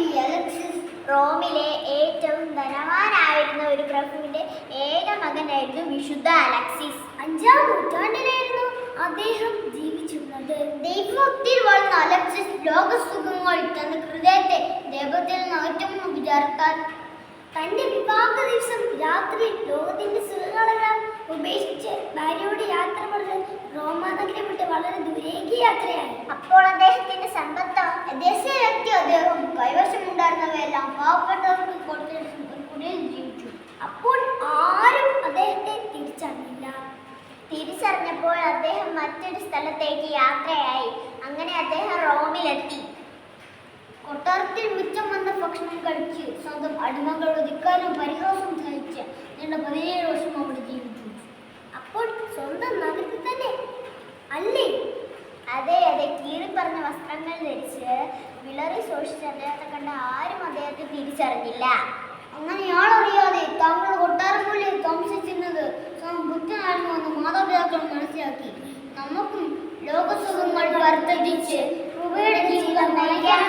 ഈ റോമിലെ ഏറ്റവും ധനവാനായിരുന്ന ഒരു പ്രഭുവിന്റെ ഏക മകനായിരുന്നു വിശുദ്ധ അലക്സിസ്. അഞ്ചാം നൂറ്റാണ്ടിലായിരുന്നു അദ്ദേഹം ജീവിച്ചിരുന്നത്. ദൈവഭക്തിയിൽ വളർന്ന അലക്സിസ് ലോകസുഖങ്ങൾ തന്റെ ഹൃദയത്തെ ദൈവത്തിൽ നിന്ന് വിചാർത്താൻ തന്റെ വിവാഹ ദിവസം രാത്രി ലോകത്തിന്റെ സുഖങ്ങളെല്ലാം ഉപേക്ഷിച്ച് ഭാര്യയോട് യാത്ര പറഞ്ഞ് റോമാനഗരം വിട്ട് വളരെ ദൂരേക്ക് യാത്രയായി. അപ്പോൾ അദ്ദേഹത്തിന്റെ പാവപ്പെട്ടവർക്ക് കൊടുത്തൊരു കുടിയിൽ ജീവിച്ചു. അപ്പോൾ ആരും അദ്ദേഹത്തെ തിരിച്ചറിഞ്ഞില്ല. തിരിച്ചറിഞ്ഞപ്പോൾ അദ്ദേഹം മറ്റൊരു സ്ഥലത്തേക്ക് യാത്രയായി. അങ്ങനെ അദ്ദേഹം റോമിലെത്തി. കൊട്ടാരത്തിൽ മിച്ചം വന്ന ഭക്ഷണം കഴിച്ച് സ്വന്തം അടിമകൾ ഒതുക്കാനും പരിഹാസം സഹിച്ച് നീണ്ട പതിനേഴ് വർഷം അവിടെ ജീവിച്ചു. അപ്പോൾ സ്വന്തം സൂക്ഷിച്ച് അദ്ദേഹത്തെ കണ്ട ആരും അദ്ദേഹത്തെ തിരിച്ചറിഞ്ഞില്ല. അങ്ങനെ ആളറിയാതെ താങ്കൾ കൊട്ടാരം പോലെ താമസിച്ചിരുന്നത്? ബുദ്ധനായിരുന്നു എന്ന് മാതാപിതാക്കൾ മനസ്സിലാക്കി. നമുക്കും ലോകസുഖങ്ങൾ വർദ്ധിച്ച് രൂപയുടെ ജീവിതം നയിക്കാൻ